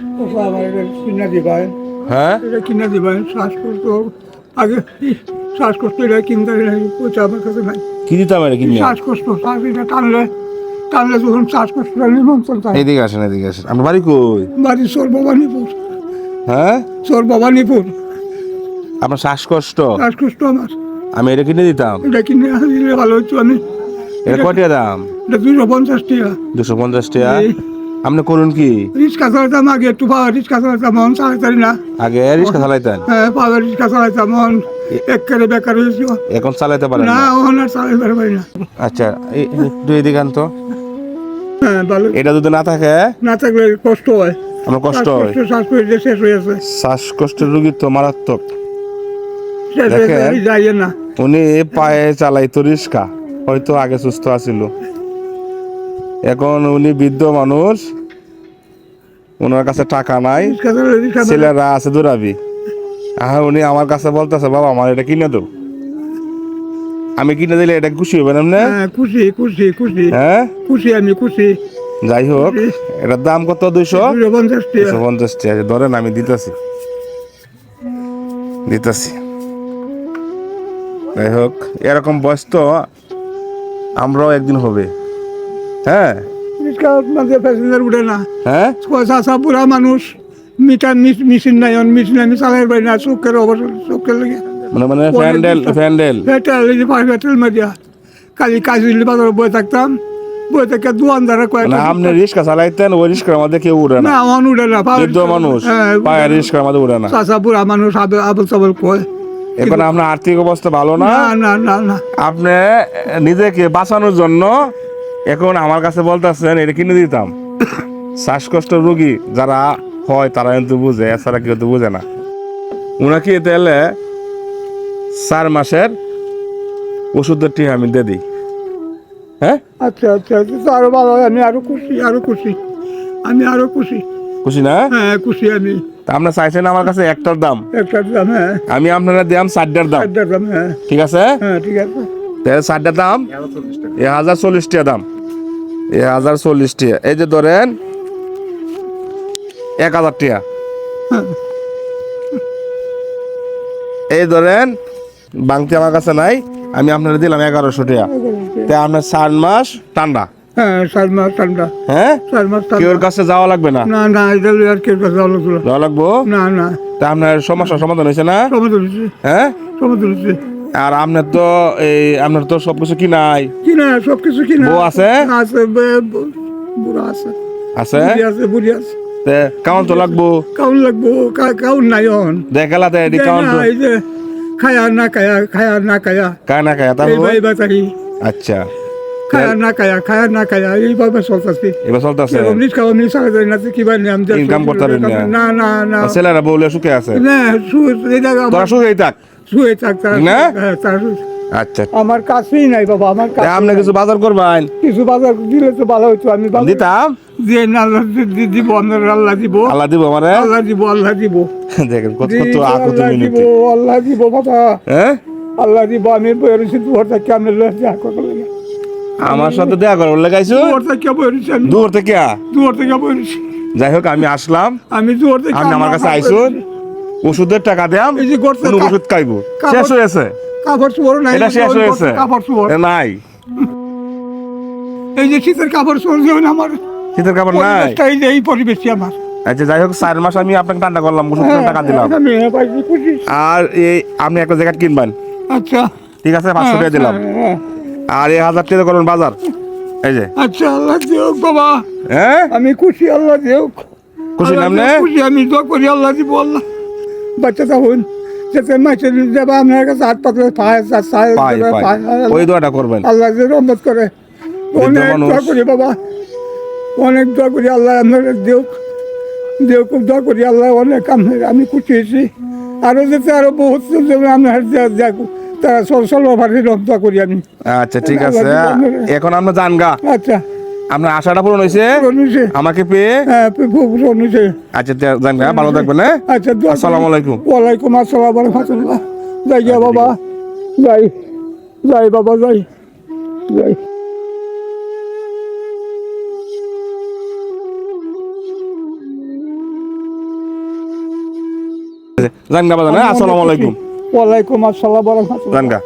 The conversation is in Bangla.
কিনা হ্যাঁ? এটা কিনা দিবেন শ্বাসকষ্ট আগে শ্বাসকষ্ট এটা কিনতে পয়সা আমার কাছে নাই কি দিতাম এটা কিনে? শ্বাসকষ্ট শ্বাস এটা টানলে টানলে যখন শ্বাসকষ্ট নিমন্ত্রণ চাই এদিকে আসেন এদিকে আসেন। আপনার বাড়ি কই? বাড়ি চোর ভবানীপুর হ্যাঁ? আপনার শ্বাসকষ্ট? শ্বাসকষ্ট আমার আমি এটা কিনে দিতাম। এটা কিনে দিলে ভালো হতো আমি এটা কটিয়া দাম? এটা দুশো পঞ্চাশ টাকা। দুশো পঞ্চাশ টাকা। আপনি করুন কি? রিক্সা চালাতাম আগে একটু পাওয়া রিক্সা চালাতাম মন চালাতারি না। আগে রিক্সা চালাইতেন? হ্যাঁ পাওয়া রিক্সা চালাতাম মন একেবারে বেকার হয়েছি। এখন চালাইতে পারেন না না? ওখানে আর চালাইতে পারি না। আচ্ছা এদিকে আন তো হ্যাঁ ভালো। এটা যদি না থাকে? না থাকলে কষ্ট হয়। আমার কষ্ট হয়। শ্বাসকষ্ট শেষ হয়ে আছে শ্বাসকষ্টের রোগী তো মারাত্মক। দেখেন। না। উনি পায়ে চালাইতো রিক্সা হয়তো আগে সুস্থ আছিল। এখন উনি বৃদ্ধ মানুষ ওনার কাছে টাকা নাই ছেলেরা আছে দৌড়াবি হ্যাঁ উনি আমার কাছে বলতেছে বাবা আমার এটা কিনে দাও। আমি কিনে দিলে এটা খুশি হবেন এমনি হ্যাঁ খুশি খুশি খুশি। হ্যাঁ? খুশি আমি খুশি। যাই হোক এটার দাম কত? দুইশো? পঞ্চাশ টাকা। ধরেন আমি দিতেছি। দিতেছি। যাই হোক এরকম বয়স তো আমরাও একদিন হবে। হ্যাঁ। রিক্সা মাঝে প্যাসেঞ্জার উঠে না। হ্যাঁ? পয়সা আসা বুড়া মানুষ। মিটার মেশিন নাই মেশিন আমি চালাই পারি না চোখের অবসর চোখের লেগে। মানে মানে ফ্যান্ডেল ফ্যান্ডেল পেট্রোল এই যে পাঁচ পেট্রোল মারিয়া কালি কাজুলি বাজারে বয়ে থাকতাম। বয়ে থেকে দোয়ানদারে মানে কয়েকটা আপনি রিক্সা চালাইতেন ওই রিক্সার মধ্যে কেউ উড়ে না। না বৃদ্ধ মানুষ পায়ে রিক্সার মধ্যে উড়ে না। চাষা বুড়া মানুষ আবে- আবল চাবল কয়। এখন আপনার আর্থিক অবস্থা ভালো না না না না। আপনি নিজেকে বাঁচানোর জন্য এখন আমার কাছে বলতেছেন এটা কিনে দিতাম। শ্বাসকষ্ট রোগী যারা হয় তারা কিন্তু বুঝে এছাড়া কেউ তো বুঝে না। ওনাকে তাহলে চার মাসের ওষুধের টিকা আমি দিয়ে দিই। হ্যাঁ? আচ্ছা আচ্ছা আচ্ছা, আরও ভালো আমি আরও খুশি আরও খুশি। আমি আরও খুশি। খুশি না? হ্যাঁ খুশি আমি। আপনার চাইছেন আমার কাছে একটার দাম? একটা দাম হ্যাঁ। আমি আপনারা দিলাম চারটার দাম। একটা দাম হ্যাঁ। ঠিক আছে? হ্যাঁ ঠিক আছে। তাহলে চারটার দাম? এ হাজার চল্লিশ টাকা দাম। হাজার চল্লিশ টাকা এই যে ধরেন এক হাজার টাকা এই ধরেন বাংতি আমার কাছে নাই আমি আপনারা দিলাম এগারোশো টাকা তাই আপনার চার মাস ঠান্ডা। হ্যাঁ চার মাস ঠান্ডা। হ্যাঁ? চার মাস কেউর কাছে যাওয়া লাগবে না? না না এটা আর কাছে যাওয়া লাগবো না। না তা আপনার সমস্যার সমাধান হয়েছে না? সমুদ্র হচ্ছে হ্যাঁ? সমুদ্র হচ্ছে আর আপনার তো এই আপনার তো সবকিছু কি নাই? কি না সব কিছু কি না বউ আছে? আছে বুড়া আছে। আছে? বুড়ি আছে বুড়ি আছে। তে কেমন তো লাগবো? কাউন লাগবো কাউন নাই অন এটি কেমন তো। এই যে খায়া না খায়া খায়া না খায়া। কায় না এই তারপর ভাই বাতারি আচ্ছা। খায়া না খায়া খায়া না খায়া এইভাবে চলতেছি। এবার চলতেছে? অমৃত খাওয়া অমৃত সারা যায় না তো কি বানি আমি Income করতে পারেন না? না না না। ছেলেরা বউলে সুখে আছে? না এই জায়গা তোরা সুখেই থাক। শুয়ে থাক না? হ্যাঁ, আচ্ছা। আমার কাছেই নাই বাবা আমার কাছে আপনি কিছু বাজার করবেন? কিছু বাজার দিলে তো ভালো হতো আমি দিতাম। না আল্লাহ দিব আপনার আল্লাহ দিব। আল্লাহ দিব আমারে? আল্লাহ দিব আল্লাহ দিব। দেখেন কত কত আকুত মিনতি আল্লাহ দিব বাবা। হ্যাঁ? আল্লাহ দিব আমি বইরেছি দুয়ার থেকে আমি দেখা করতে আমার সাথে দেখা করো লাগাইছো দুয়ার থেকে বইরেছি আমি। দূর থেকে? দুয়ার থেকে বইরেছি যাই হোক আমি আসলাম। আমি দুয়ার থেকে আপনি আমার কাছে আইসুন। ওষুধের টাকা দেয়াম এই যে করতে কোন ওষুধ খাইবো। শেষ হয়েছে? কাপড় চোপড় নাই এটা শেষ হয়েছে। কাপড় চোপড়। নাই। এই যে শীতের কাপড় চোপড় যেমন আমার শীতের কাপড় নাই। এই যে এই পরিবেশই আমার। আচ্ছা যাই হোক চার মাস আমি আপনাকে ঠান্ডা করলাম ওষুধের টাকা দিলাম। আমি পাইছি খুশি। আর এই আপনি একটা জ্যাকেট কিনবেন। আচ্ছা। ঠিক আছে পাঁচশো টাকা দিলাম। হ্যাঁ, হ্যাঁ। আর এই হাজার টাকা করবেন বাজার। এই যে। আচ্ছা আল্লাহ দিওক বাবা। হ্যাঁ? আমি খুশি আল্লাহ দিওক খুশি দিওক, খুশি আমি দোয়া করি আল্লাহ দিব আল্লাহ। বাচ্চাটা হন যাতে মাইছে যাবা আপনার কাছে হাত পাতলে পায় পাই পাই ওই দোয়াটা করবেন। আল্লাহ যে রহমত করে। অনেক দোয়া করি বাবা। অনেক দোয়া করি আল্লাহ আপনার দেওক দেও খুব দোয়া করি আল্লাহ অনেক আমি- খুশি হয়েছি। আরও যাতে আরও বহুত আপনার তারা সল সলভাবে দোয়া করি আমি। আচ্ছা ঠিক আছে। এখন আমরা জানগা। আচ্ছা। আপনার আশাটা পূরণ হয়েছে আমাকে পেয়ে? হ্যাঁ খুব অনুষে আচ্ছা তে- জানগা ভালো থাকবেন হ্যাঁ? আচ্ছা। আসসালামু আলাইকুম। ওয়ালাইকুম আসসালাম রহমতুল্লাহ। যাই গিয়া বাবা। যাই। যাই বাবা যাই। যাই। জানগা বাজান হ্যাঁ? আসসালামু আলাইকুম। ওয়ালাইকুম আসসালাম রাহমাতুল্লাহ। জানগা।